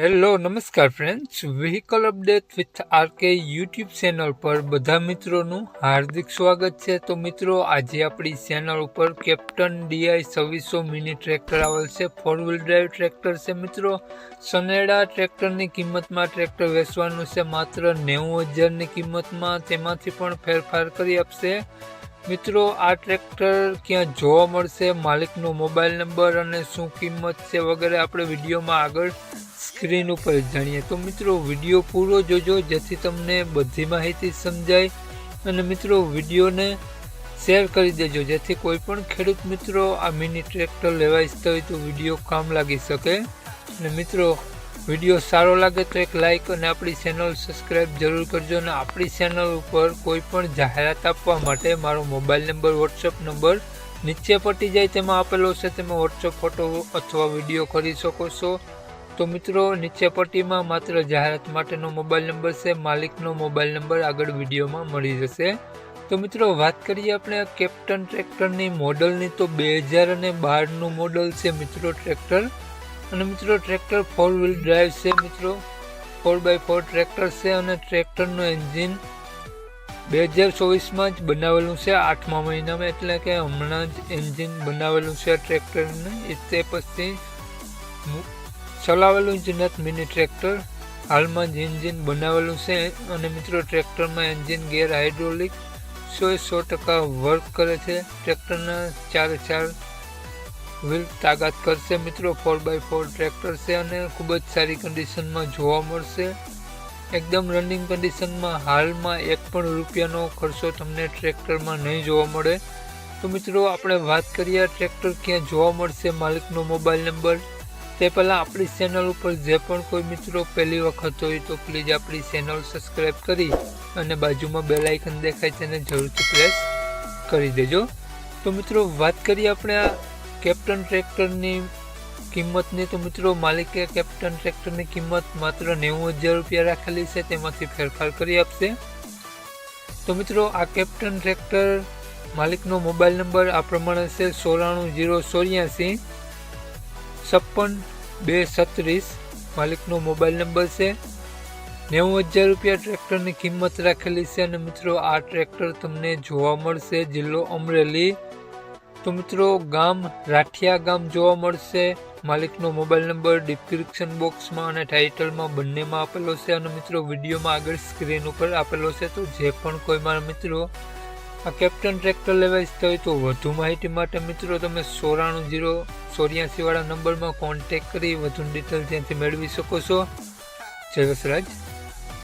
Hello, નમસ્કાર friends vehicle update with RK YouTube channel પર બધા મિત્રોનું હાર્દિક સ્વાગત છે. તો મિત્રો, આજે આપણી ચેનલ ઉપર કેપ્ટન ડીઆઈ છવ્વીસો મિની ટ્રેક્ટર આવેલ છે. ફોર વ્હીલ ડ્રાઈવ ટ્રેક્ટર છે મિત્રો. સનેડા ટ્રેક્ટરની કિંમતમાં ટ્રેક્ટર વેચવાનું છે માત્ર નેવું હજારની કિંમતમાં. તેમાંથી પણ ફેરફાર કરી આપશે. મિત્રો, આ ટ્રેક્ટર ક્યાં જોવા મળશે? માલિકનો મોબાઈલ નંબર અને શું કિંમત છે વગેરે આપણે વિડીયોમાં આગળ સ્ક્રીન ઉપર જાણીએ તો મિત્રો વીડિયો પૂરો જોજો, જેથી તમને બધી માહિતી સમજાય. અને મિત્રો વિડીયોને શેર કરી દેજો, જેથી કોઈ પણ ખેડૂત મિત્રો આ મિની ટ્રેક્ટર લેવા ઈચ્છતા હોય તો વીડિયો કામ લાગી શકે. અને મિત્રો, વીડિયો સારો લાગે તો એક લાઇક અને આપણી ચેનલ સબસ્ક્રાઈબ જરૂર કરજો અને આપણી ચેનલ ઉપર કોઈ પણ જાહેરાત આપવા માટે મારો મોબાઈલ નંબર વોટ્સઅપ નંબર નીચે પટી જાય, તેમાં આપેલો છે. તેમાં વોટ્સઅપ ફોટો અથવા વીડિયો કરી શકો છો. તો મિત્રો નીચે પટ્ટીમાં માત્ર જાહેરાત માટેનો મોબાઈલ નંબર છે, માલિકનો મોબાઈલ નંબર આગળ વિડીયોમાં મળી જશે. તો મિત્રો, વાત કરીએ આપણે કેપ્ટન ટ્રેક્ટરની મોડલની. તો બે હજાર અને બારનું મોડલ છે મિત્રો ટ્રેક્ટર. અને મિત્રો, ટ્રેક્ટર ફોર વ્હીલ ડ્રાઈવ છે મિત્રો. ફોર બાય ફોર ટ્રેક્ટર છે અને ટ્રેક્ટરનું એન્જિન બે હજાર ચોવીસમાં જ બનાવેલું છે. આઠમા મહિનામાં, એટલે કે હમણાં જ એન્જિન બનાવેલું છે ટ્રેક્ટરને. એ તે પછી ચલાવેલું જ નથી, મિની ટ્રેક્ટર. હાલમાં જ એન્જિન બનાવેલું છે અને મિત્રો ટ્રેક્ટરમાં એન્જિન ગેર હાઇડ્રોલિક સો સો ટકા વર્ક કરે છે. ટ્રેક્ટરના ચારે ચાર વ્હીલ તાકાત કરશે મિત્રો, ફોર બાય ફોર ટ્રેક્ટર છે અને ખૂબ જ સારી કન્ડિશનમાં જોવા મળશે. એકદમ રનિંગ કન્ડિશનમાં હાલમાં એક પણ રૂપિયાનો ખર્ચો તમને ટ્રેક્ટરમાં નહીં જોવા મળે. તો મિત્રો, આપણે વાત કરીએ ટ્રેક્ટર ક્યાં જોવા મળશે? માલિકનો મોબાઈલ નંબર તે પહેલાં આપણી ચેનલ ઉપર જે પણ કોઈ મિત્રો પહેલી વખત હોય તો પ્લીઝ આપણી ચેનલ સબસ્ક્રાઈબ કરી અને બાજુમાં બેલ આઇકન દેખાય તેને જરૂરથી પ્રેસ કરી દેજો. તો મિત્રો, વાત કરીએ આપણે આ કેપ્ટન ટ્રેક્ટરની કિંમતની. તો મિત્રો, માલિકે કેપ્ટન ટ્રેક્ટરની કિંમત માત્ર નેવું હજાર રૂપિયા રાખેલી છે, તેમાંથી ફેરફાર કરી આપશે. તો મિત્રો, આ કેપ્ટન ટ્રેક્ટર માલિકનો મોબાઈલ નંબર આ પ્રમાણે છે, સોરાણું જીરો ચોર્યાસી. છપ્પન બે છત્રીસ માલિકનો મોબાઈલ નંબર છે. નેવું હજાર રૂપિયા ટ્રેક્ટરની કિંમત રાખેલી છે અને મિત્રો આ ટ્રેક્ટર તમને જોવા મળશે જિલ્લો અમરેલી. તો મિત્રો ગામ રાઠિયા ગામ જોવા મળશે. માલિકનો મોબાઈલ નંબર ડિસ્ક્રિપ્શન બોક્સમાં અને ટાઇટલમાં બંનેમાં આપેલો છે અને મિત્રો વિડીયોમાં આગળ સ્ક્રીન ઉપર આપેલો છે. તો જે પણ કોઈ મારા મિત્રો આ કેપ્ટન ટ્રેક્ટર લેવા ઈચ્છતા હોય તો વધુ માહિતી માટે મિત્રો તમે સોરાણું જીરો ચોર્યાસી વાળા નંબરમાં કોન્ટેક કરી, વધુ ડિટેલ ત્યાંથી મેળવી શકો છો. જય વસરાજ.